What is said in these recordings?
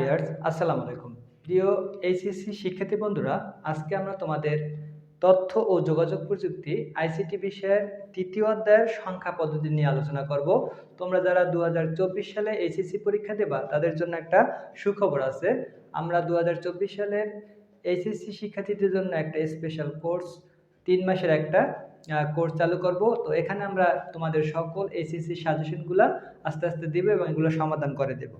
Viewers, আসসালামু আলাইকুম। প্রিয় এইচএসসি শিক্ষার্থী বন্ধুরা, আজকে আমরা তোমাদের তথ্য ও যোগাযোগ প্রযুক্তি, আইসিটি বিষয়ের তৃতীয় অধ্যায়ের সংখ্যা পদ্ধতি নিয়ে আলোচনা করব। তোমরা যারা দু হাজার চব্বিশ সালে এইচএসসি পরীক্ষা দেবা, তাদের জন্য একটা সুখবর আছে। আমরা দু সালের এইচএসসি শিক্ষার্থীদের জন্য একটা স্পেশাল কোর্স তিন মাসের একটা কোর্স চালু করব। তো এখানে আমরা তোমাদের সকল এইচএসসি সাজেশনগুলো আস্তে আস্তে দেবো এবং এগুলো সমাধান করে দেবো।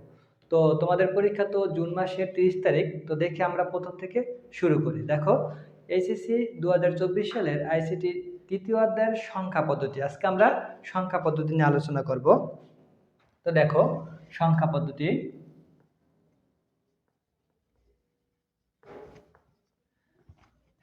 তো তোমাদের পরীক্ষা তো জুন মাসের তিরিশ তারিখ, তো দেখে আমরা প্রথম থেকে শুরু করি। দেখো এইচএসসি দু হাজার চব্বিশ সালের আইসিটি তৃতীয় অধ্যায়ের সংখ্যা পদ্ধতি। আজকে আমরা সংখ্যা পদ্ধতি নিয়ে আলোচনা করব। তো দেখো, সংখ্যা পদ্ধতি।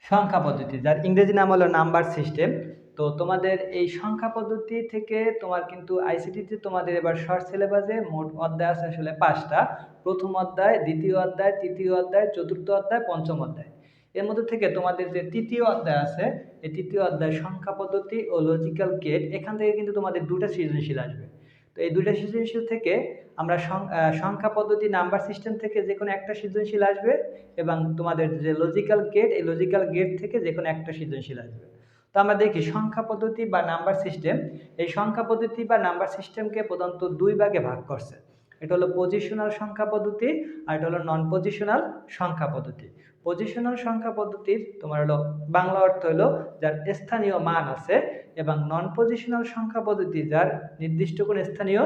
সংখ্যা পদ্ধতি, যার ইংরেজি নাম হলো নাম্বার সিস্টেম। তো তোমাদের এই সংখ্যা পদ্ধতি থেকে তোমার কিন্তু আইসিটিতে তোমাদের এবার শর্ট সিলেবাসে মোট অধ্যায় আছে আসলে পাঁচটা। প্রথম অধ্যায়, দ্বিতীয় অধ্যায়, তৃতীয় অধ্যায়, চতুর্থ অধ্যায়, পঞ্চম অধ্যায়। এর মধ্যে থেকে তোমাদের যে তৃতীয় অধ্যায় আছে, এই তৃতীয় অধ্যায় সংখ্যা পদ্ধতি ও লজিক্যাল গেট এখান থেকে কিন্তু তোমাদের দুটা সৃজনশীল আসবে। তো এই দুইটা সৃজনশীল থেকে আমরা সংখ্যা পদ্ধতি নাম্বার সিস্টেম থেকে যে কোনো একটা সৃজনশীল আসবে এবং তোমাদের যে লজিক্যাল গেট এই লজিক্যাল গেট থেকে যে কোনো একটা সৃজনশীল আসবে। তো আমরা দেখি সংখ্যা পদ্ধতি বা নাম্বার সিস্টেম। এই সংখ্যা পদ্ধতি বা নাম্বার সিস্টেমকে প্রধানত দুই ভাগে ভাগ করছে। এটা হলো পজিশনাল সংখ্যা পদ্ধতি আর এটা হলো নন পজিশনাল সংখ্যা পদ্ধতি। পজিশনাল সংখ্যা পদ্ধতির তোমার হলো বাংলা অর্থ হলো যার স্থানীয় মান আছে এবং নন পজিশনাল সংখ্যা পদ্ধতি যার নির্দিষ্ট কোনো স্থানীয়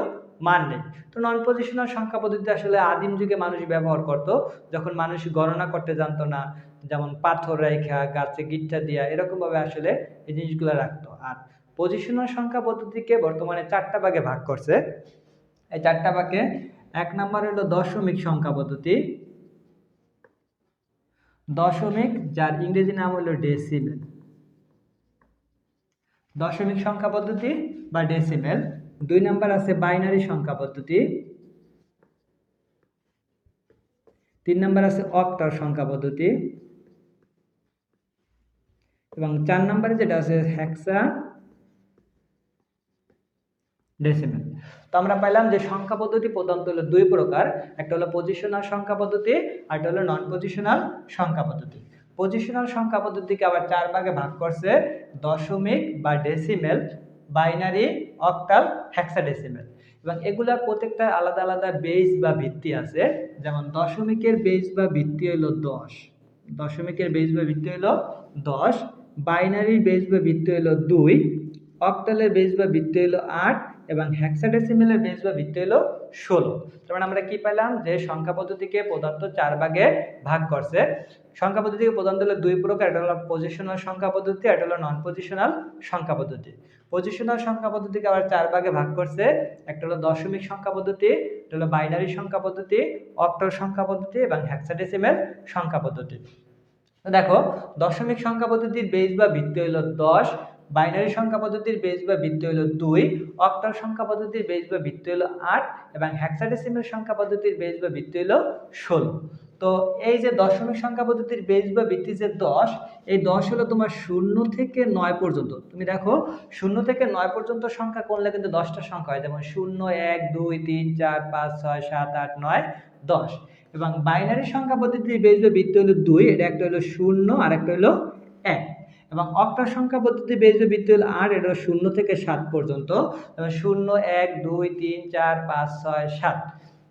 মান নেই। তো নন পজিশনাল সংখ্যা পদ্ধতি আসলে আদিম যুগে মানুষ ব্যবহার করত, যখন মানুষ গণনা করতে জানতো না, যেমন পাথর রেখা, গাছে গিট্টা দিয়া, এরকমভাবে আসলে এই জিনিসগুলো রাখতো। আর পজিশনাল সংখ্যা পদ্ধতিকে বর্তমানে চারটা ভাগে ভাগ করছে। এই চারটা ভাগে এক নম্বর হলো দশমিক সংখ্যা পদ্ধতি। দশমিক, যার ইংরেজি নাম হলো ডেসিমেল দশমিক সংখ্যা পদ্ধতি বা ডেসিমেল দুই নাম্বার আছে বাইনারি সংখ্যা পদ্ধতি। তিন নাম্বার আছে অক্টার সংখ্যা পদ্ধতি। এবং চার নম্বরে যেটা আছে হ্যাক্সা ডেসিমেল তো আমরা পাইলাম যে সংখ্যা পদ্ধতি প্রধানত হলো দুই প্রকার, একটা হলো পজিশনাল সংখ্যা পদ্ধতি, আর একটা হলো নন পজিশনাল সংখ্যা পদ্ধতি। পজিশনাল সংখ্যা পদ্ধতিকে আবার চার ভাগে ভাগ করছে, দশমিক বা ডেসিমেল বাইনারি অক্টাল হ্যাক্সাডেসিমেল এবং এগুলার প্রত্যেকটা আলাদা আলাদা বেস বা ভিত্তি আছে। যেমন দশমিকের বেস বা ভিত্তি হলো দশ। দশমিকের বেস বা ভিত্তি হলো দশ। বাইনারির বেস বা ভিত্তি হলো দুই। অক্টালের বেস বা ভিত্তি হলো আট। এবং হ্যাক্সাডেসিমেলের বেস বা ভিত্তি হলো ষোলো। তার মানে আমরা কি পেলাম? যে সংখ্যা পদ্ধতিকে প্রধানত চার ভাগে ভাগ করছে। সংখ্যা পদ্ধতিকে প্রধানত হলো দুই প্রকার, এটা হলো পজিশনাল সংখ্যা পদ্ধতি এটা হলো নন পজিশনাল সংখ্যা পদ্ধতি। পজিশনাল সংখ্যা পদ্ধতিকে আবার চার ভাগে ভাগ করছে। একটা হলো দশমিক সংখ্যা পদ্ধতি, এটা হলো বাইনারি সংখ্যা পদ্ধতি অক্টাল সংখ্যা পদ্ধতি এবং হ্যাক্সাডেসিমেল সংখ্যা পদ্ধতি। দেখো, দশমিক সংখ্যা পদ্ধতির বেস বা ভিত্তি হলো দশ বাইনারি সংখ্যা পদ্ধতির বেস বা ভিত্তি হলো দুই অক্টাল সংখ্যা পদ্ধতির বেস বা ভিত্তি হলো আট, এবং হ্যাক্সাডেসিমেল সংখ্যা পদ্ধতির বেস বা ভিত্তি হলো ষোলো। তো এই যে দশমিক সংখ্যা পদ্ধতির বেস বা ভিত্তি যে দশ, এই দশ হলো তোমার শূন্য থেকে নয় পর্যন্ত। তুমি দেখো, শূন্য থেকে নয় পর্যন্ত সংখ্যা করলে কিন্তু দশটা সংখ্যা হয়। যেমন শূন্য, এক, দুই, তিন, চার, পাঁচ, ছয়, সাত, আট, নয়, দশ। এবং বাইনারি সংখ্যা পদ্ধতির বেস বা ভিত্তি হলো দুই, এটা একটা হলো শূন্য আর একটা হলো এক। এবং অক্টাল সংখ্যা পদ্ধতি বেস বা ভিত্তি হলো আট এটা শূন্য থেকে সাত পর্যন্ত শূন্য, এক, দুই, তিন, চার, পাঁচ, ছয়, সাত।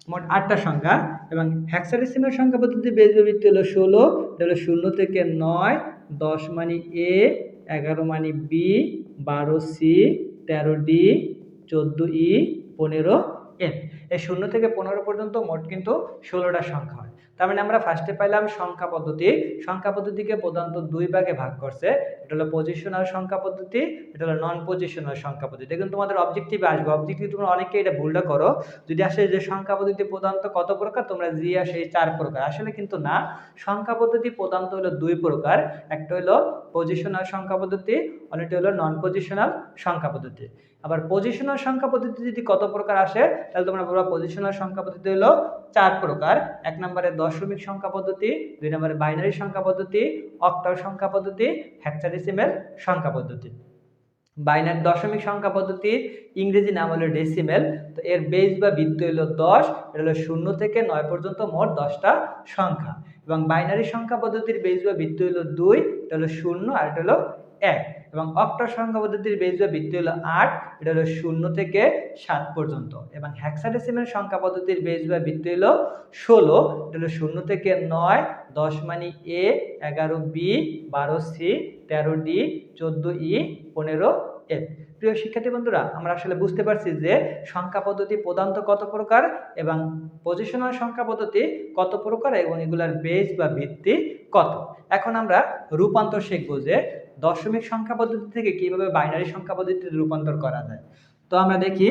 মোট আটটা সংখ্যা এবং হ্যাক্সাডেসিমেল সংখ্যা পদ্ধতি বেস বা ভিত্তি হলো ষোলো, এটা হলো শূন্য থেকে নয়, দশ মানি এ, এগারো মানি বি, বারো সি, তেরো ডি, চোদ্দ ই, পনেরো এফ এই শূন্য থেকে পনেরো পর্যন্ত মোট কিন্তু ষোলোটা সংখ্যা হয়। তার মানে আমরা ফার্স্টে পাইলাম সংখ্যা পদ্ধতি। সংখ্যা পদ্ধতিকে প্রধানত দুই ভাগে ভাগ করছে। এটা হলো পজিশনাল সংখ্যা পদ্ধতি, এটা হলো নন পজিশনাল সংখ্যা পদ্ধতি। দেখুন, তোমাদের অবজেক্টিভে আসবে। অবজেক্টিভ তোমরা অনেকে এটা ভুলটা করো। যদি আসে যে সংখ্যা পদ্ধতি প্রধানত কত প্রকার, তোমরা জি আসে চার প্রকার। আসলে কিন্তু না। সংখ্যা পদ্ধতি প্রধানত হলো দুই প্রকার। একটা হলো পজিশনাল সংখ্যা পদ্ধতি, অন্যটি হলো নন পজিশনাল সংখ্যা পদ্ধতি। আবার পজিশনাল সংখ্যা পদ্ধতি যদি কত প্রকার আসে, তাহলে তোমরা বলবা পজিশনাল সংখ্যা পদ্ধতি হলো চার প্রকার। এক নম্বরে দশমিক সংখ্যা পদ্ধতি দুই নম্বরে বাইনারি সংখ্যা পদ্ধতি অক্টাল সংখ্যা পদ্ধতি হ্যাক্সাডেসিমেল সংখ্যা পদ্ধতি। বাইনারি দশমিক সংখ্যা পদ্ধতির ইংরেজি নাম হলো ডেসিমেল তো এর বেস বা বৃত্ত হলো দশ, এটা হলো শূন্য থেকে নয় পর্যন্ত মোট দশটা সংখ্যা। এবং বাইনারি সংখ্যা পদ্ধতির বেস বা বৃত্ত হলো দুই, এটা হলো শূন্য আর এটা হলো এক। এবং অক্টাল সংখ্যা পদ্ধতির বেস বা বৃত্ত হলো আট, এটা হলো শূন্য থেকে সাত পর্যন্ত। এবং হ্যাক্সাডেসিমেল সংখ্যা পদ্ধতির বেস বা বৃত্ত হলো ষোলো, এটা হলো শূন্য থেকে নয়, দশ মানে এ, এগারো বি, বারো সি, তেরো ডি, চোদ্দ ই পনেরো এফ প্রিয় শিক্ষার্থী বন্ধুরা, আমরা আসলে বুঝতে পারছি যে সংখ্যা পদ্ধতি প্রধানত কত প্রকার এবং পজিশনাল সংখ্যা পদ্ধতি কত প্রকার এবং এগুলার বেজ বা ভিত্তি কত। এখন আমরা রূপান্তর শিখব যে দশমিক সংখ্যা পদ্ধতি থেকে কীভাবে বাইনারি সংখ্যা পদ্ধতিতে রূপান্তর করা যায়। তো আমরা দেখি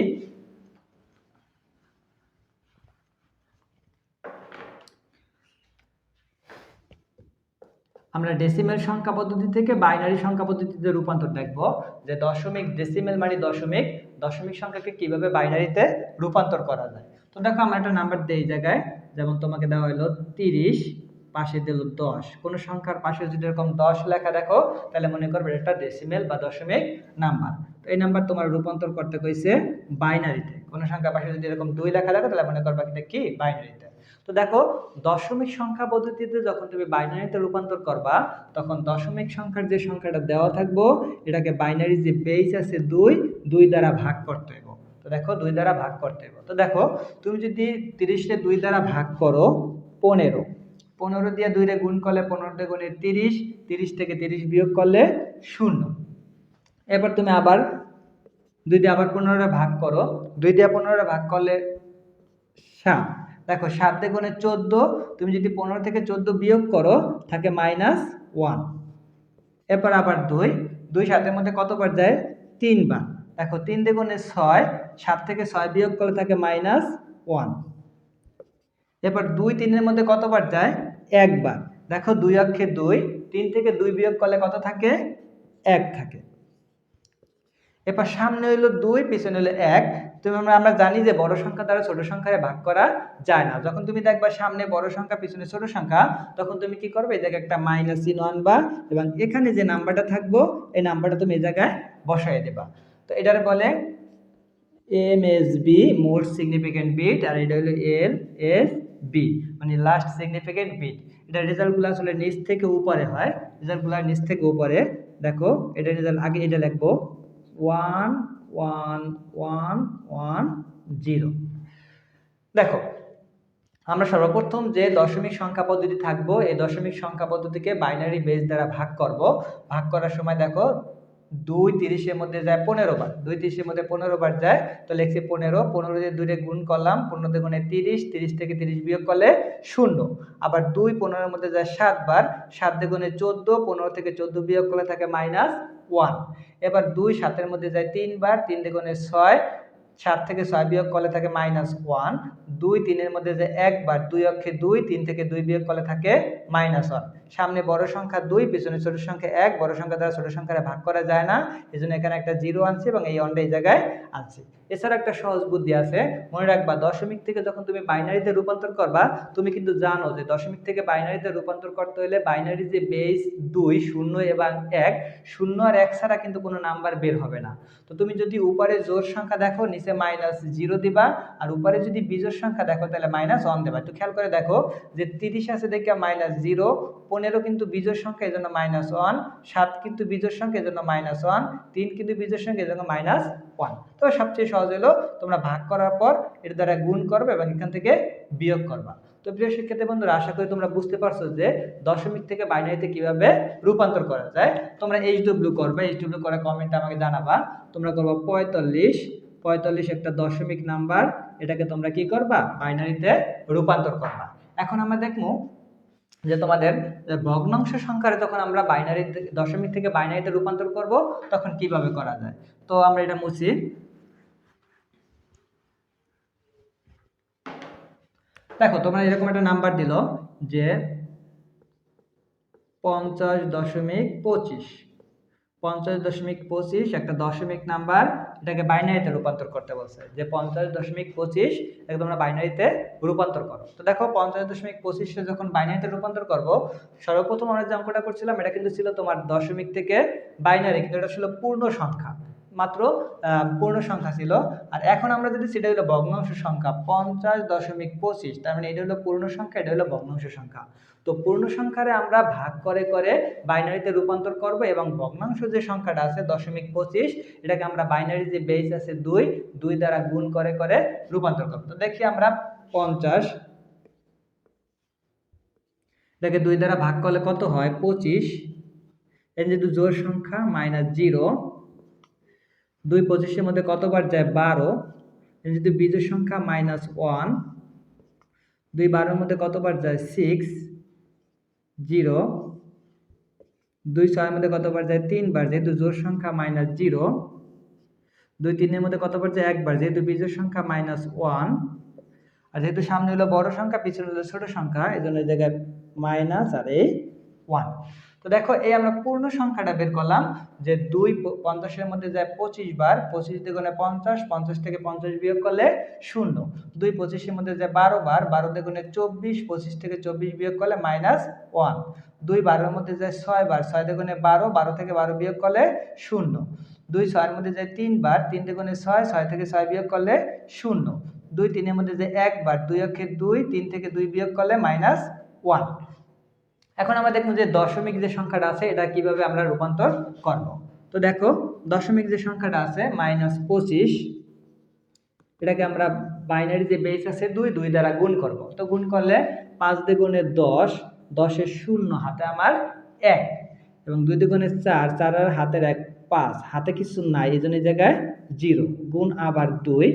আমরা ডেসিমেল সংখ্যা পদ্ধতি থেকে বাইনারি সংখ্যা পদ্ধতিতে রূপান্তর দেখব যে দশমিক ডেসিমেল মানে দশমিক দশমিক সংখ্যাকে কীভাবে বাইনারিতে রূপান্তর করা যায়। তো দেখো আমরা একটা নাম্বার দেই জায়গায়, যেমন তোমাকে দেওয়া হলো তিরিশ, পাশে দিল দশ। কোনো সংখ্যার পাশে যদি এরকম দশ লেখা দেখো, তাহলে মনে করবে এটা ডেসিমেল বা দশমিক নাম্বার তো এই নাম্বার তোমার রূপান্তর করতে কইছে বাইনারিতে কোনো সংখ্যার পাশে যদি এরকম দুই লেখা দেখো, তাহলে মনে করবে এটা কি? বাইনারিতে তো দেখো, দশমিক সংখ্যা পদ্ধতিতে যখন তুমি বাইনারিতে রূপান্তর করবা, তখন দশমিক সংখ্যার যে সংখ্যাটা দেওয়া থাকব, এটাকে বাইনারি যে বেস আছে দুই দুই দ্বারা ভাগ করতে হবে তো দেখো, দুই দ্বারা ভাগ করতে হবে তো দেখো, তুমি যদি তিরিশে দুই দ্বারা ভাগ করো, পনেরো। পনেরো দিয়ে দুইরে গুণ করলে পনেরো দিয়ে গুণে তিরিশ তিরিশ থেকে তিরিশ বিয়োগ করলে শূন্য। এরপর তুমি আবার দুই দিয়ে আবার পনেরো ভাগ করো। দুই দিয়ে পনেরো ভাগ করলে সাত। দেখো সাত গুণে চোদ্দ, তুমি যদি পনেরো থেকে চোদ্দ বিয়োগ করো, থাকে মাইনাস ওয়ান এরপর আবার দুই দুই সাতের মধ্যে কতবার যায়? তিনবার। দেখো তিন দ্বিগুণে ছয়, সাত থেকে ছয় বিয়োগ করলে থাকে মাইনাস ওয়ান এরপর দুই তিনের মধ্যে কতবার যায়? একবার। দেখো দুই অক্ষে দুই, তিন থেকে দুই বিয়োগ করলে কত থাকে? এক থাকে। এরপর সামনে হইল দুই, পিছনে হলো এক। তুমি আমরা আমরা জানি যে বড় সংখ্যা দ্বারা ছোট সংখ্যায় ভাগ করা যায় না। যখন তুমি দেখবা সামনে বড় সংখ্যা, পিছনে ছোট সংখ্যা, তখন তুমি কি করবে? এই জায়গায় একটা মাইনাস চিহ্ন আনবা এবং এখানে যে নাম্বারটা থাকব, এই নাম্বারটা তুমি এই জায়গায় বসাই দেবা। তো এটার বলে M S B most significant bit আর এটা হলো এল এস বি মানে লাস্ট সিগনিফিকেন্ট বিট এটা রেজাল্টগুলো আসলে নিচ থেকে উপরে হয়। রেজাল্টগুলো নিচ থেকে উপরে। দেখো, এটা রেজাল্ট আগে এটা লিখব। One one one one, zero. দেখো, আমরা সর্বপ্রথম যে দশমিক সংখ্যা পদ্ধতি থাকব, এই দশমিক সংখ্যা পদ্ধতিকে বাইনারি বেস দ্বারা ভাগ করব। ভাগ করার সময় দেখো দুই তিরিশের মধ্যে যায় পনেরো বার। দুই তিরিশের মধ্যে পনেরো বার যায়, তো লিখছি পনেরো পনেরো দিয়ে দুইটা গুণ করলাম পনেরো দিয়ে গুণে তিরিশ তিরিশ থেকে তিরিশ বিয়োগ করলে শূন্য। আবার দুই পনেরোর মধ্যে যায় সাত বার, সাত দিয়ে গুণে চোদ্দ, পনেরো থেকে চোদ্দ বিয়োগ করলে থাকে মাইনাস ওয়ান এবার দুই সাতের মধ্যে যায় তিনবার তিন দ্বিগুণে ছয় সাত থেকে ছয় বিয়োগ করলে থাকে মাইনাস ওয়ান দুই তিনের মধ্যে যে একবার দুই অক্ষে দুই, তিন থেকে দুই বিয়োগ করলে থাকে মাইনাস ওয়ান সামনে বড় সংখ্যা দুই, পিছনে ছোট সংখ্যা এক, বড় সংখ্যা দ্বারা ছোট সংখ্যারে ভাগ করা যায় না। এই জন্য এখানে একটা জিরো আনছি এবং এই অনটা এই জায়গায় আনছি। এছাড়া একটা সহজ বুদ্ধি আছে, মনে রাখবা দশমিক থেকে যখন তুমি বাইনারিতে রূপান্তর করবা, তুমি কিন্তু জানো যে দশমিক থেকে বাইনারিতে রূপান্তর করতে হলে বাইনারি যে বেস দুই, শূন্য এবং এক, শূন্য আর এক ছাড়া কিন্তু কোনো নাম্বার বের হবে না। তো তুমি যদি উপরে জোর সংখ্যা দেখো, নিচে মাইনাস জিরো দিবা, আর উপরে যদি বিজোর সংখ্যা দেখো, তাহলে মাইনাস ওয়ান দেবা। একটু খেয়াল করে দেখো যে তিরিশ আছে দেখে মাইনাস জিরো পনেরো কিন্তু বিজোর সংখ্যা এই জন্য মাইনাস ওয়ান সাত কিন্তু বিজোর সংখ্যা এই জন্য মাইনাস ওয়ান তিন কিন্তু বিজোর সংখ্যা এই জন্য মাইনাস ওয়ান তো সবচেয়ে সহজ হলো তোমরা ভাগ করার পর এর দ্বারা গুণ করবে এবং এখান থেকে বিয়োগ করবা। তো প্রিয় শিক্ষার্থী বন্ধুরা, আশা করি তোমরা বুঝতে পারছ যে দশমিক থেকে বাইনারিতে কীভাবে রূপান্তর করা যায়। তোমরা এইচ ডব্লিউ করবে এইচ ডব্লিউ করে কমেন্টে আমাকে জানাবা। তোমরা করবা পঁয়তাল্লিশ পঁয়তাল্লিশ একটা দশমিক নাম্বার, এটাকে তোমরা কি করবা? বাইনারিতে রূপান্তর করবা। এখন আমরা দেখব যে তোমাদের ভগ্নাংশ সংখ্যারে যখন আমরা বাইনারি দশমিক থেকে বাইনারিতে রূপান্তর করব, তখন কীভাবে করা যায়? তো আমরা এটা মুছি। দেখো, তোমরা এরকম একটা নাম্বার দিল যে পঞ্চাশ দশমিক পঁচিশ। পঞ্চাশ দশমিক পঁচিশ একটা দশমিক নাম্বার এটাকে বাইনারিতে রূপান্তর করতে বলছে। যে পঞ্চাশ দশমিক পঁচিশ একদম বাইনারিতে রূপান্তর করো। তো দেখো, পঞ্চাশ দশমিক পঁচিশে যখন বাইনারিতে রূপান্তর করব, সর্বপ্রথম আমরা যে অঙ্কটা করছিলাম, এটা কিন্তু ছিল তোমার দশমিক থেকে বাইনারি, কিন্তু এটা ছিল পূর্ণ সংখ্যা। মাত্র পূর্ণ সংখ্যা ছিল। আর এখন আমরা যদি সেটা হলো ভগ্নাংশ সংখ্যা পঞ্চাশ দশমিক পঁচিশ, তার মানে এটা হলো পূর্ণ সংখ্যা, এটা হলো ভগ্নাংশ সংখ্যা। তো পূর্ণ সংখ্যারে আমরা ভাগ করে করে বাইনারিতে রূপান্তর করব এবং ভগ্নাংশ যে সংখ্যাটা আছে দশমিক পঁচিশ, এটাকে আমরা বাইনারি যে বেস আছে দুই দুই দ্বারা গুণ করে করে রূপান্তর করব। তো দেখি আমরা পঞ্চাশ, এটাকে দুই দ্বারা ভাগ করলে কত হয়? পঁচিশ। এর যেহেতু জোর সংখ্যা মাইনাস জিরো দুই পঁচিশের মধ্যে কতবার যায়? বারো। যেহেতু বীজের সংখ্যা মাইনাস ওয়ান দুই বারোর মধ্যে কতবার যায়? সিক্স জিরো দুই ছয়ের মধ্যে কতবার যায়? তিনবার। যেহেতু জোর সংখ্যা মাইনাস জিরো দুই তিনের মধ্যে কতবার যায়? একবার। যেহেতু বীজের সংখ্যা মাইনাস ওয়ান আর যেহেতু সামনে হলো বড় সংখ্যা, পিছনে হলো ছোট সংখ্যা এই জন্য জায়গায় মাইনাস আর এই ওয়ান তো দেখো, এই আমরা পূর্ণ সংখ্যাটা বের করলাম যে দুই পঞ্চাশের মধ্যে যায় পঁচিশ বার, পঁচিশ দ্বিগুণে পঞ্চাশ পঞ্চাশ থেকে পঞ্চাশ বিয়োগ করলে শূন্য। দুই পঁচিশের মধ্যে যায় বারো বার, বারো দ্বিগুণে চব্বিশ, পঁচিশ থেকে চব্বিশ বিয়োগ করলে মাইনাস ওয়ান। দুই বারোর মধ্যে যায় ছয় বার, ছয় দ্বিগুণে বারো বারো থেকে বারো বিয়োগ করলে শূন্য। দুই ছয়ের মধ্যে যায় তিনবার তিন দ্বিগুণে ছয় ছয় থেকে ছয় বিয়োগ করলে শূন্য। দুই তিনের মধ্যে যে একবার দুই অক্ষে দুই, তিন থেকে দুই বিয়োগ করলে মাইনাস ওয়ান। এখন আমরা দেখুন যে দশমিক যে সংখ্যাটা আছে, এটা কীভাবে আমরা রূপান্তর করব। তো দেখো, দশমিক যে সংখ্যাটা আছে, মাইনাস পঁচিশ, এটাকে আমরা বাইনারি যে বেস আছে, দুই দুই দ্বারা গুণ করব। তো গুণ করলে পাঁচ দ্বিগুণে দশ, দশের শূন্য হাতে আমার এক, এবং দুই দ্বিগুণে চার চার আর হাতের এক, পাঁচ, হাতে কিছু নাই, এই জন্য জায়গায় জিরো গুণ আবার দুই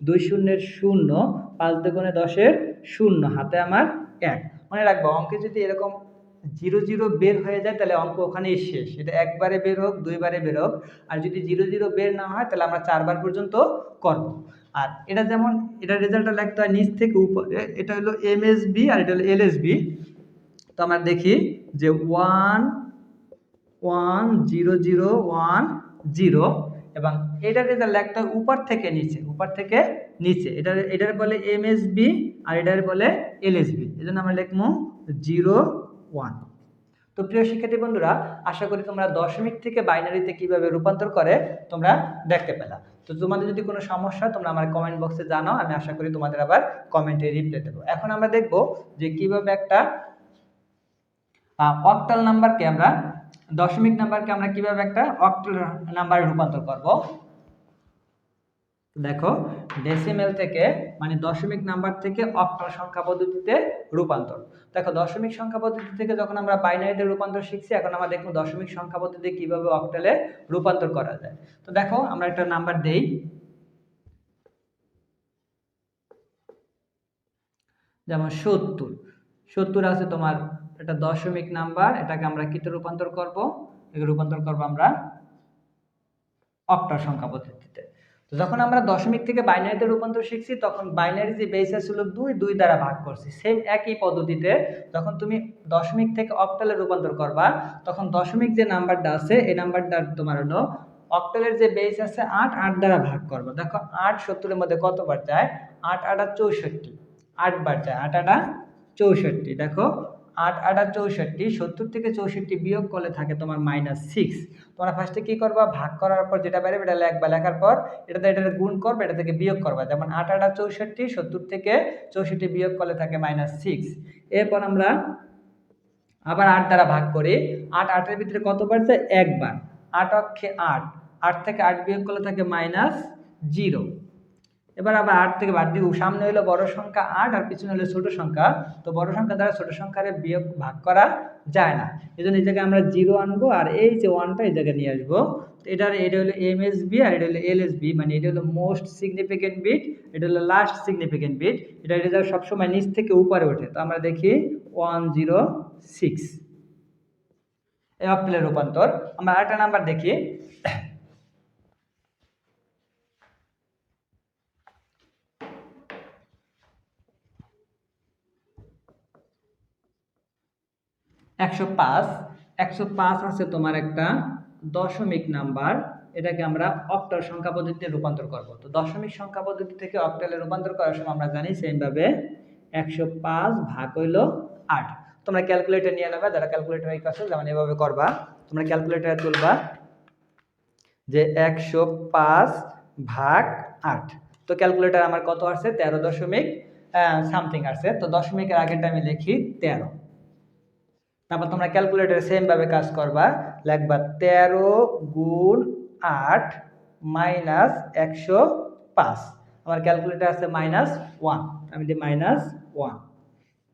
দুই শূন্যের শূন্য, পাঁচ দুগুণে দশের শূন্য হাতে আমার এক। মনে রাখব, অঙ্কে যদি এরকম জিরো জিরো বের হয়ে যায়, তাহলে অঙ্ক ওখানেই শেষ। এটা একবারে বের হোক, দুইবারে বের হোক। আর যদি জিরো জিরো বের না হয়, তাহলে আমরা চারবার পর্যন্ত করব। আর এটা যেমন, এটা রেজাল্টটা লিখতে হয় নিচ থেকে উপরে। এটা হলো এমএসবি আর এটা হলো এলএসবি তো আমরা দেখি যে one one zero zero one zero এবং এটার রেজাল্ট একটা উপর থেকে নিচে, উপর থেকে নিচে। এটা, এটার বলে এমএসবি আর এটার বলে এলএসবি এই জন্য আমরা লিখব জিরো ওয়ান তো প্রিয় শিক্ষার্থী বন্ধুরা, আশা করি তোমরা দশমিক থেকে বাইনারিতে কীভাবে রূপান্তর করে তোমরা দেখতে পেলা। তো তোমাদের যদি কোনো সমস্যা তোমরা আমার কমেন্ট বক্সে জানাও, আমি আশা করি তোমাদের আবার কমেন্টে রিপ্লাই দেবো। এখন আমরা দেখব যে কীভাবে একটা অক্টাল নাম্বারকে আমরা, দশমিক নাম্বারকে আমরা কীভাবে একটা অক্টাল নাম্বারে রূপান্তর করব। দেখো ডেসিমেল থেকে মানে দশমিক নাম্বার থেকে অক্টাল সংখ্যা পদ্ধতিতে রূপান্তর। দেখো, দশমিক সংখ্যা পদ্ধতি থেকে যখন আমরা বাইনারিতে রূপান্তর শিখছি, এখন আমরা দেখব দশমিক সংখ্যা পদ্ধতি কীভাবে অক্টালে রূপান্তর করা যায়। তো দেখো, আমরা একটা নাম্বার দেই। যেমন সত্তর। সত্তর আছে তোমার এটা দশমিক নাম্বার, এটাকে আমরা কিতে রূপান্তর করব? একে রূপান্তর করব আমরা অক্টাল সংখ্যা পদ্ধতিতে। তো যখন আমরা দশমিক থেকে বাইনারিতে রূপান্তর শিখছি, তখন বাইনারি যে বেসে ছিল দুই দুই দ্বারা ভাগ করছি। সেম একই পদ্ধতিতে যখন তুমি দশমিক থেকে অক্টালে রূপান্তর করবা, তখন দশমিক যে নাম্বারটা আছে, এই নাম্বারটা তোমার হলো অক্টালের যে বেস আছে, আট আট দ্বারা ভাগ করব। দেখো, আট সত্তরের মধ্যে কতবার যায়? আট, আটা চৌষট্টি। আটবার যায় আট, আটা, চৌষট্টি। দেখো আট, আটা চৌষট্টি, সত্তর থেকে চৌষট্টি বিয়োগ করলে থাকে তোমার মাইনাস সিক্স তোমরা ফার্স্টে কী করবা? ভাগ করার পর যেটা বেরোবে এটা লেখবা। লেখার পর এটাতে এটা গুণ করবে, এটা থেকে বিয়োগ করবা। যেমন আট, আটা চৌষট্টি, সত্তর থেকে চৌষট্টি বিয়োগ করলে থাকে মাইনাস সিক্স এরপর আমরা আবার আট দ্বারা ভাগ করি। আট, আটের ভিতরে কতবার যায় একবার। আট অক্ষে আট। আট থেকে আট বিয়োগ করলে থাকে মাইনাস জিরো এবার আবার আট থেকে বাদ দিব সামনে হলো বড় সংখ্যা আট আর পিছনে হলো ছোট সংখ্যা তো বড় সংখ্যা দ্বারা ছোট সংখ্যারে বিয়োগ ভাগ করা যায় না। এই জন্য এই জায়গায় আমরা জিরো আনব আর এই যে ওয়ানটা এই জায়গায় নিয়ে আসব। তো এটার, এটা হলো এম এস বি আর এটা হলো এল এস বি মানে এটা হলো মোস্ট সিগনিফিকেন্ট বিট, এটা হলো লাস্ট সিগনিফিকেন্ট বিট। এটা রেজাল্ট সবসময় নিচ থেকে উপরে ওঠে। তো আমরা দেখি ওয়ান জিরো সিক্স। এই অক্টেলের রূপান্তর। আমরা আরেকটা নাম্বার দেখি। একশো পাঁচ একশো পাঁচ আছে তোমার একটা দশমিক নাম্বার, এটাকে আমরা অক্টাল সংখ্যা পদ্ধতিতে রূপান্তর করব। তো দশমিক সংখ্যা পদ্ধতি থেকে অক্টালে রূপান্তর করার সময় আমরা জানি সেমভাবে একশো পাঁচ ভাগ হইল আট। তোমরা ক্যালকুলেটর নিয়ে নেবে, যারা ক্যালকুলেটর এই কাছে যেমন এভাবে করবা, তোমরা ক্যালকুলেটরে তুলবা যে একশো পাঁচ ভাগ আট। তো ক্যালকুলেটার আমার কত আসছে? তেরো দশমিক সামথিং আসছে। তো দশমিকের আগেরটা আমি লিখি তেরো। তারপর তোমরা ক্যালকুলেটার সেম ভাবে কাজ করবা। লিখবা তেরো গুণ আট মাইনাস একশো পাঁচ। আমার ক্যালকুলেটার আছে মাইনাস ওয়ান আমি দিই মাইনাস ওয়ান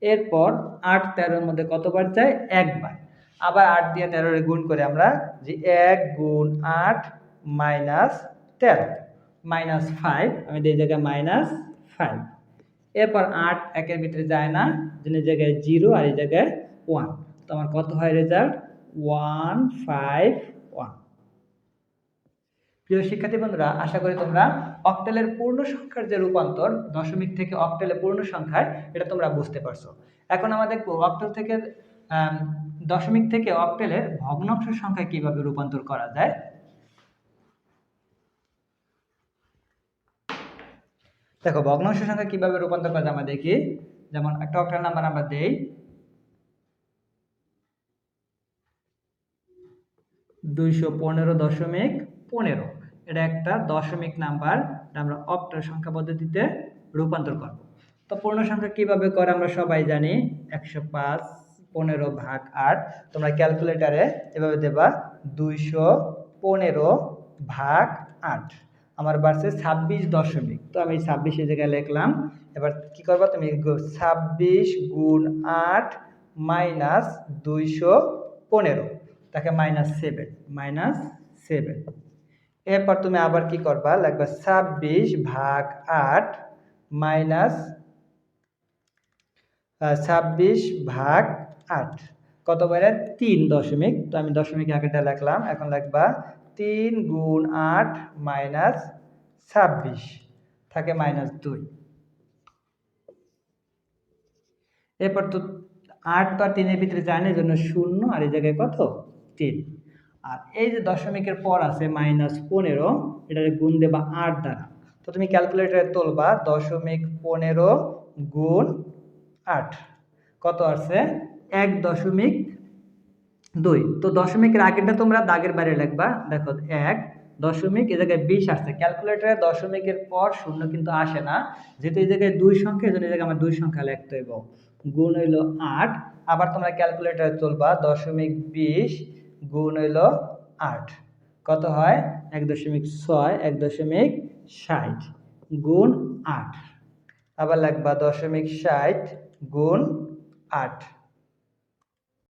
এরপর আট তেরোর মধ্যে কতবার যায়? একবার। আবার আট দিয়ে তেরোরে গুণ করে আমরা যে এক গুণ আট মাইনাস তেরো। মাইনাস ফাইভ আমি দিই এই জায়গায় মাইনাস ফাইভ এরপর আট একের ভিতরে যায় না, যে জায়গায় জিরো আর এই জায়গায় ওয়ান তো আমার কত হয় রেজাল্ট ওয়ান ফাইভ ওয়ান প্রিয় শিক্ষার্থী বন্ধুরা, আশা করি তোমরা অক্টেলের পূর্ণ সংখ্যার যে রূপান্তর, দশমিক থেকে অক্টেলে পূর্ণ সংখ্যায়, এটা তোমরা বুঝতে পারছ। এখন আমরা দেখব অক্টেল থেকে দশমিক থেকে অক্টেলের ভগ্নাংশ সংখ্যায় কীভাবে রূপান্তর করা যায়। দেখো, ভগ্নাংশ সংখ্যা কীভাবে রূপান্তর করা যায় আমরা দেখি। যেমন একটা অক্টাল নাম্বার আমরা দেই। দুইশো পনেরো দশমিক পনেরো। এটা একটা দশমিক নাম্বার আমরা অক্টাল সংখ্যা পদ্ধতিতে রূপান্তর করব। তো পূর্ণ সংখ্যা কীভাবে করে আমরা সবাই জানি, একশো পাঁচ পনেরো ভাগ আট। তোমরা ক্যালকুলেটারে এভাবে দেবা, দুইশো পনেরো ভাগ আট। আমার বাড়ছে ছাব্বিশ দশমিক। তো আমি ছাব্বিশের জায়গায় লিখলাম। এবার কি করবা তুমি? ছাব্বিশ গুণ আট মাইনাস দুইশো পনেরো। তাকে মাইনাস সেভেন মাইনাস সেভেন এরপর তুমি আবার কি করবা? লাগবে ছাব্বিশ ভাগ আট মাইনাস ছাব্বিশ ভাগ আট। কত বাইরে তিন দশমিক। তো আমি দশমিক আগেটা লিখলাম। এখন লিখবা তিন গুণ আট মাইনাস ছাব্বিশ থাকে মাইনাস দুই। এরপর তো আট আর তিনের ভিতরে এই জন্য শূন্য, আর এই জায়গায় কত? তিন আর এই যে দশমিকের পর আছে মাইনাস পনেরো এটাকে গুণ দেবা আট দ্বারা। তো তুমি ক্যালকুলেটারে তুলবা দশমিক পনেরো গুণ আট। কত আছে এক দশমিক দুই। তো দশমিকের আগেরটা তোমরা দাগের বাইরে লিখবা। দেখো, এক দশমিক, এই জায়গায় বিশ আসছে। ক্যালকুলেটারে দশমিকের পর শূন্য কিন্তু আসে না। যেহেতু এই জায়গায় দুই সংখ্যা এই এই জায়গায় আমার দুই সংখ্যা লিখতে হইব। গুণ হইল আট। আবার তোমরা ক্যালকুলেটারে তুলবা দশমিক বিশ গুণ হইল আট। কত হয়? এক দশমিক ছয়, এক দশমিক ষাট গুণ আট। আবার লাগবা দশমিক ষাট গুণ আট।